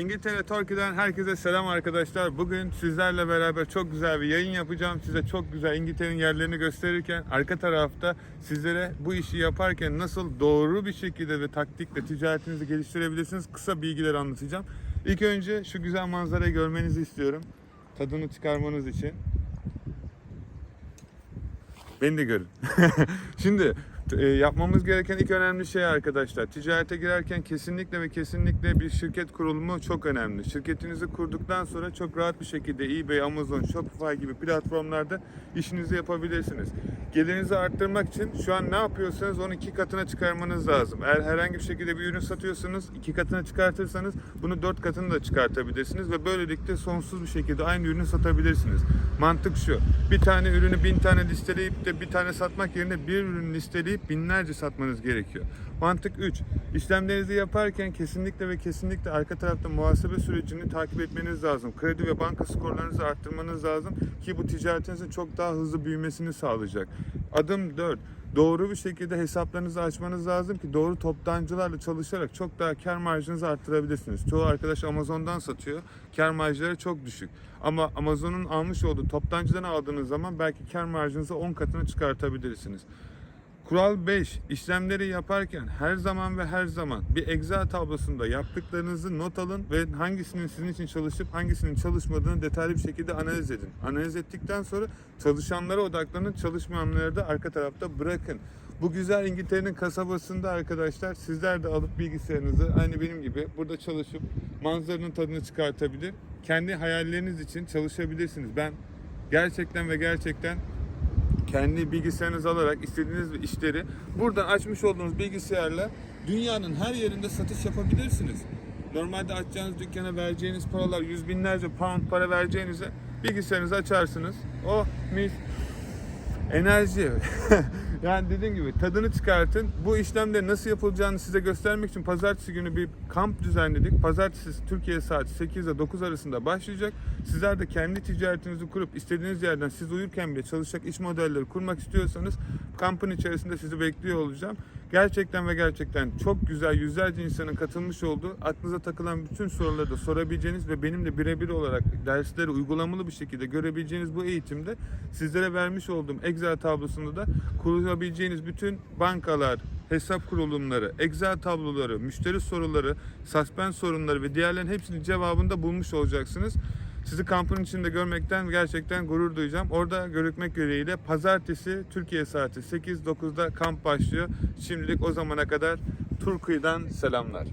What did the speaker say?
İngiltere Torki'den herkese selam arkadaşlar. Bugün sizlerle beraber çok güzel bir yayın yapacağım. Size çok güzel İngiltere'nin yerlerini gösterirken arka tarafta sizlere bu işi yaparken nasıl doğru bir şekilde ve taktikle ticaretinizi geliştirebilirsiniz kısa bilgiler anlatacağım. İlk önce şu güzel manzarayı görmenizi istiyorum. Tadını çıkarmanız için. Beni de görün. Şimdi e, yapmamız gereken ilk önemli şey arkadaşlar. Ticarete girerken kesinlikle ve kesinlikle bir şirket kurulumu çok önemli. Şirketinizi kurduktan sonra çok rahat bir şekilde eBay, Amazon, Shopify gibi platformlarda işinizi yapabilirsiniz. Gelirinizi arttırmak için şu an ne yapıyorsanız onu iki katına çıkarmanız lazım. Eğer herhangi bir şekilde bir ürün satıyorsanız iki katına çıkartırsanız bunu dört katını da çıkartabilirsiniz ve böylelikle sonsuz bir şekilde aynı ürünü satabilirsiniz. Mantık şu. Bir tane ürünü bin tane listeleyip de bir tane satmak yerine bir ürün listeleyip binlerce satmanız gerekiyor. Mantık 3. İşlemlerinizi yaparken kesinlikle ve kesinlikle arka tarafta muhasebe sürecini takip etmeniz lazım. Kredi ve banka skorlarınızı arttırmanız lazım ki bu ticaretinizin çok daha hızlı büyümesini sağlayacak. Adım 4. Doğru bir şekilde hesaplarınızı açmanız lazım ki doğru toptancılarla çalışarak çok daha kar marjınızı arttırabilirsiniz. Çoğu arkadaş Amazon'dan satıyor. Kar marjları çok düşük. Ama Amazon'un almış olduğu toptancıdan aldığınız zaman belki kar marjınızı 10 katına çıkartabilirsiniz. Kural 5. İşlemleri yaparken her zaman ve her zaman bir Excel tablosunda yaptıklarınızı not alın ve hangisinin sizin için çalışıp hangisinin çalışmadığını detaylı bir şekilde analiz edin. Analiz ettikten sonra çalışanlara odaklanın, çalışmayanları da arka tarafta bırakın. Bu güzel İngiltere'nin kasabasında arkadaşlar sizler de alıp bilgisayarınızı aynı benim gibi burada çalışıp manzaranın tadını çıkartabilir. Kendi hayalleriniz için çalışabilirsiniz. Ben gerçekten ve gerçekten kendi bilgisayarınızı alarak istediğiniz işleri buradan açmış olduğunuz bilgisayarla dünyanın her yerinde satış yapabilirsiniz. Normalde açacağınız dükkana vereceğiniz paralar yüz binlerce pound para vereceğinize bilgisayarınızı açarsınız. Oh mis enerji. yani dediğim gibi tadını çıkartın. Bu işlemde nasıl yapılacağını size göstermek için pazartesi günü bir kamp düzenledik. Pazartesi Türkiye saat 8 ile 9 arasında başlayacak. Sizler de kendi ticaretinizi kurup istediğiniz yerden siz uyurken bile çalışacak iş modelleri kurmak istiyorsanız kampın içerisinde sizi bekliyor olacağım. Gerçekten ve gerçekten çok güzel yüzlerce insanın katılmış olduğu aklınıza takılan bütün soruları da sorabileceğiniz ve benimle birebir olarak dersleri uygulamalı bir şekilde görebileceğiniz bu eğitimde sizlere vermiş olduğum Excel tablosunda da kurulabileceğiniz bütün bankalar, hesap kurulumları, Excel tabloları, müşteri soruları, suspens sorunları ve diğerlerin hepsinin cevabını da bulmuş olacaksınız. Sizi kampın içinde görmekten gerçekten gurur duyacağım. Orada görükmek dileğiyle pazartesi Türkiye saati 8-9'da kamp başlıyor. Şimdilik o zamana kadar Turkuyu'dan selamlar.